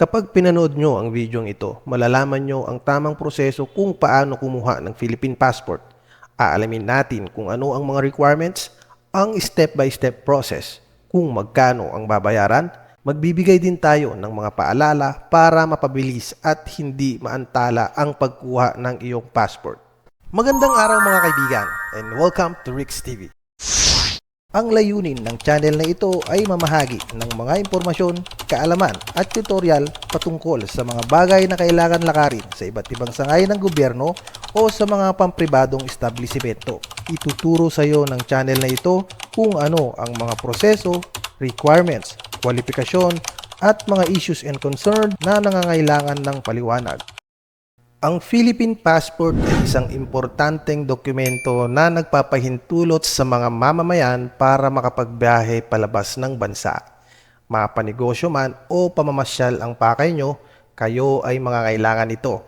Kapag pinanood nyo ang video ito, malalaman nyo ang tamang proseso kung paano kumuha ng Philippine passport. Aalamin natin kung ano ang mga requirements, ang step-by-step process, kung magkano ang babayaran, magbibigay din tayo ng mga paalala para mapabilis at hindi maantala ang pagkuha ng iyong passport. Magandang araw mga kaibigan and welcome to Rick's TV. Ang layunin ng channel na ito ay mamahagi ng mga impormasyon, kaalaman at tutorial patungkol sa mga bagay na kailangan lakarin sa iba't ibang sangay ng gobyerno o sa mga pampribadong establishmento. Ituturo sa iyo ng channel na ito kung ano ang mga proseso, requirements, kwalifikasyon at mga issues and concern na nangangailangan ng paliwanag. Ang Philippine Passport ay isang importanteng dokumento na nagpapahintulot sa mga mamamayan para makapagbiyahe palabas ng bansa. Mapanegosyo man o pamamasyal ang pakay nyo, kayo ay mga kailangan nito.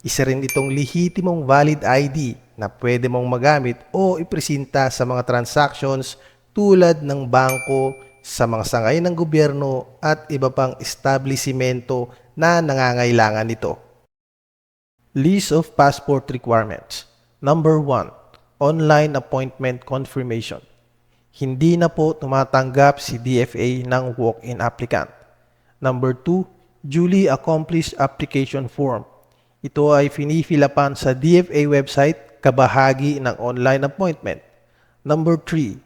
Isa rin itong lehitimong valid ID na pwede mong magamit o ipresenta sa mga transactions tulad ng bangko, sa mga sangay ng gobyerno at iba pang establishmento na nangangailangan nito. List of passport requirements. Number 1. Online appointment confirmation. Hindi na po tumatanggap si DFA ng walk-in applicant. Number 2. Duly accomplished application form. Ito ay finifilapan sa DFA website kabahagi ng online appointment. Number 3.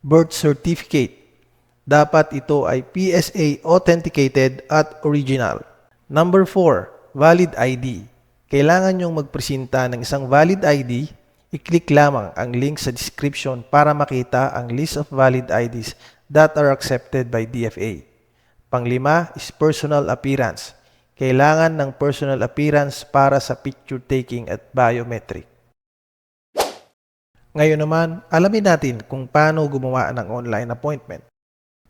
Birth certificate. Dapat ito ay PSA authenticated at original. Number 4. Valid ID kailangan nyong magpresenta ng isang valid ID, i-click lamang ang link sa description para makita ang list of valid IDs that are accepted by DFA. Panglima is personal appearance. Kailangan ng personal appearance para sa picture taking at biometric. Ngayon naman, alamin natin kung paano gumawa ng online appointment.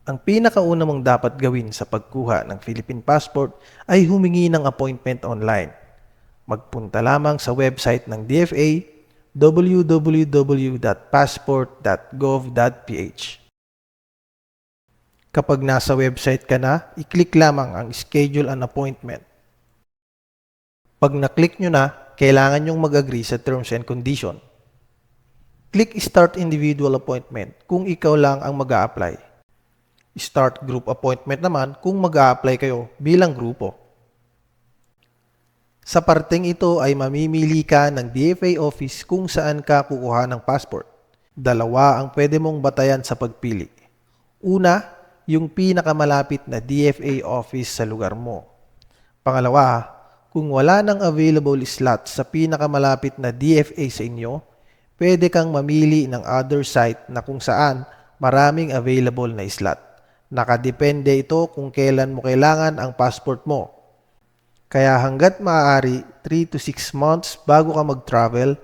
Ang pinakauna mong dapat gawin sa pagkuha ng Philippine passport ay humingi ng appointment online magpunta lamang sa website ng DFA www.passport.gov.ph. Kapag nasa website ka na, i-click lamang ang Schedule an Appointment. Pag na-click nyo na, kailangan nyong mag-agree sa Terms and Condition. Click Start Individual Appointment kung ikaw lang ang mag apply Start Group Appointment naman kung mag apply kayo bilang grupo. Sa parteng ito ay mamimili ka ng DFA office kung saan ka kukuha ng passport. Dalawa ang pwede mong batayan sa pagpili. Una, yung pinakamalapit na DFA office sa lugar mo. Pangalawa, kung wala nang available slot sa pinakamalapit na DFA sa inyo, pwede kang mamili ng other site na kung saan maraming available na slot. Nakadepende ito kung kailan mo kailangan ang passport mo kaya hanggat maaari, 3 to 6 months bago ka mag-travel,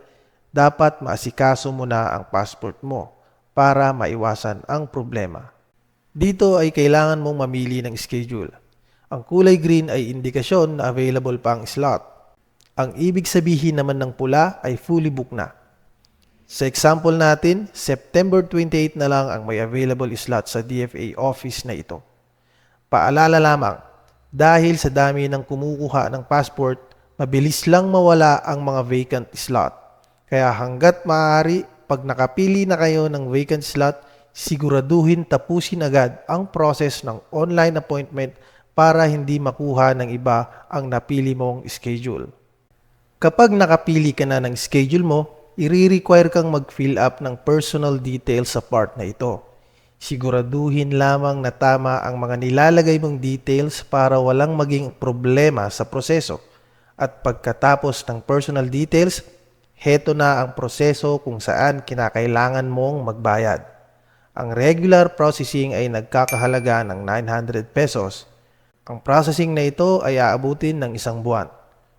dapat maasikaso mo na ang passport mo para maiwasan ang problema. Dito ay kailangan mong mamili ng schedule. Ang kulay green ay indikasyon na available pa ang slot. Ang ibig sabihin naman ng pula ay fully booked na. Sa example natin, September 28 na lang ang may available slot sa DFA office na ito. Paalala lamang, dahil sa dami ng kumukuha ng passport, mabilis lang mawala ang mga vacant slot. Kaya hanggat maaari, pag nakapili na kayo ng vacant slot, siguraduhin tapusin agad ang process ng online appointment para hindi makuha ng iba ang napili mong schedule. Kapag nakapili ka na ng schedule mo, i-require kang mag-fill up ng personal details sa part na ito. Siguraduhin lamang na tama ang mga nilalagay mong details para walang maging problema sa proseso. At pagkatapos ng personal details, heto na ang proseso kung saan kinakailangan mong magbayad. Ang regular processing ay nagkakahalaga ng 900 pesos. Ang processing na ito ay aabutin ng isang buwan.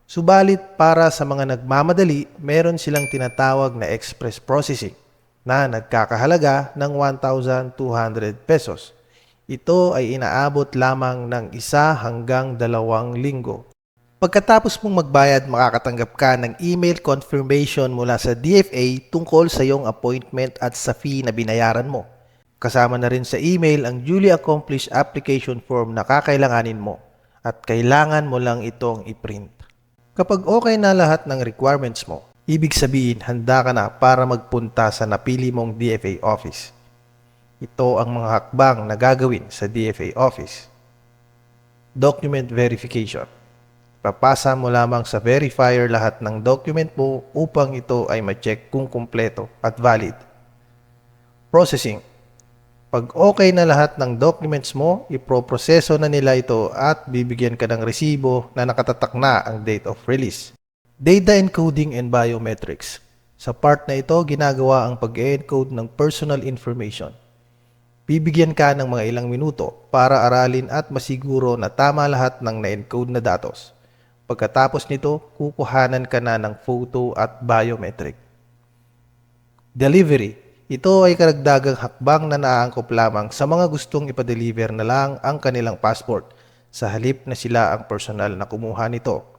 Subalit para sa mga nagmamadali, meron silang tinatawag na express processing na nagkakahalaga ng 1,200 pesos. Ito ay inaabot lamang ng isa hanggang dalawang linggo. Pagkatapos mong magbayad, makakatanggap ka ng email confirmation mula sa DFA tungkol sa iyong appointment at sa fee na binayaran mo. Kasama na rin sa email ang duly accomplished application form na kakailanganin mo. at kailangan mo lang itong i-print. Kapag okay na lahat ng requirements mo, ibig sabihin handa ka na para magpunta sa napili mong DFA office. Ito ang mga hakbang na gagawin sa DFA office. Document verification. Papasa mo lamang sa verifier lahat ng document mo upang ito ay ma-check kung kumpleto at valid. Processing. Pag okay na lahat ng documents mo, iproproseso na nila ito at bibigyan ka ng resibo na nakatatak na ang date of release. Data encoding and biometrics. Sa part na ito, ginagawa ang pag-encode ng personal information. Bibigyan ka ng mga ilang minuto para aralin at masiguro na tama lahat ng na-encode na datos. Pagkatapos nito, kukuhanan ka na ng photo at biometric. Delivery. Ito ay karagdagang hakbang na naaangkop lamang sa mga gustong ipadeliver na lang ang kanilang passport sa halip na sila ang personal na kumuha nito.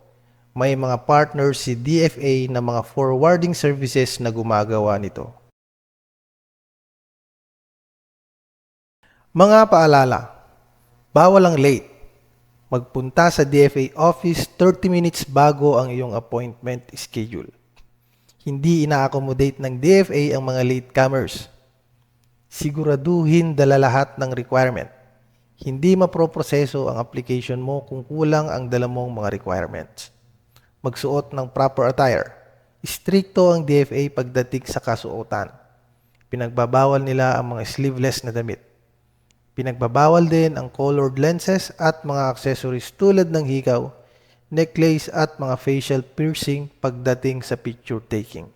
May mga partners si DFA na mga forwarding services na gumagawa nito. Mga paalala, bawal ang late. Magpunta sa DFA office 30 minutes bago ang iyong appointment schedule. Hindi ina-accommodate ng DFA ang mga latecomers. Siguraduhin dala lahat ng requirement. Hindi maproproseso ang application mo kung kulang ang dala mong mga requirements. Magsuot ng proper attire. Stricto ang DFA pagdating sa kasuotan. Pinagbabawal nila ang mga sleeveless na damit. Pinagbabawal din ang colored lenses at mga accessories tulad ng hikaw, necklace at mga facial piercing pagdating sa picture taking.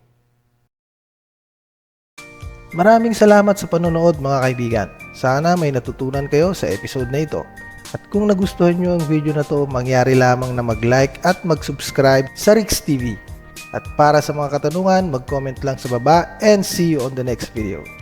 Maraming salamat sa panonood mga kaibigan. Sana may natutunan kayo sa episode na ito. At kung nagustuhan nyo ang video na to, mangyari lamang na mag-like at mag-subscribe sa Rix TV. At para sa mga katanungan, mag-comment lang sa baba and see you on the next video.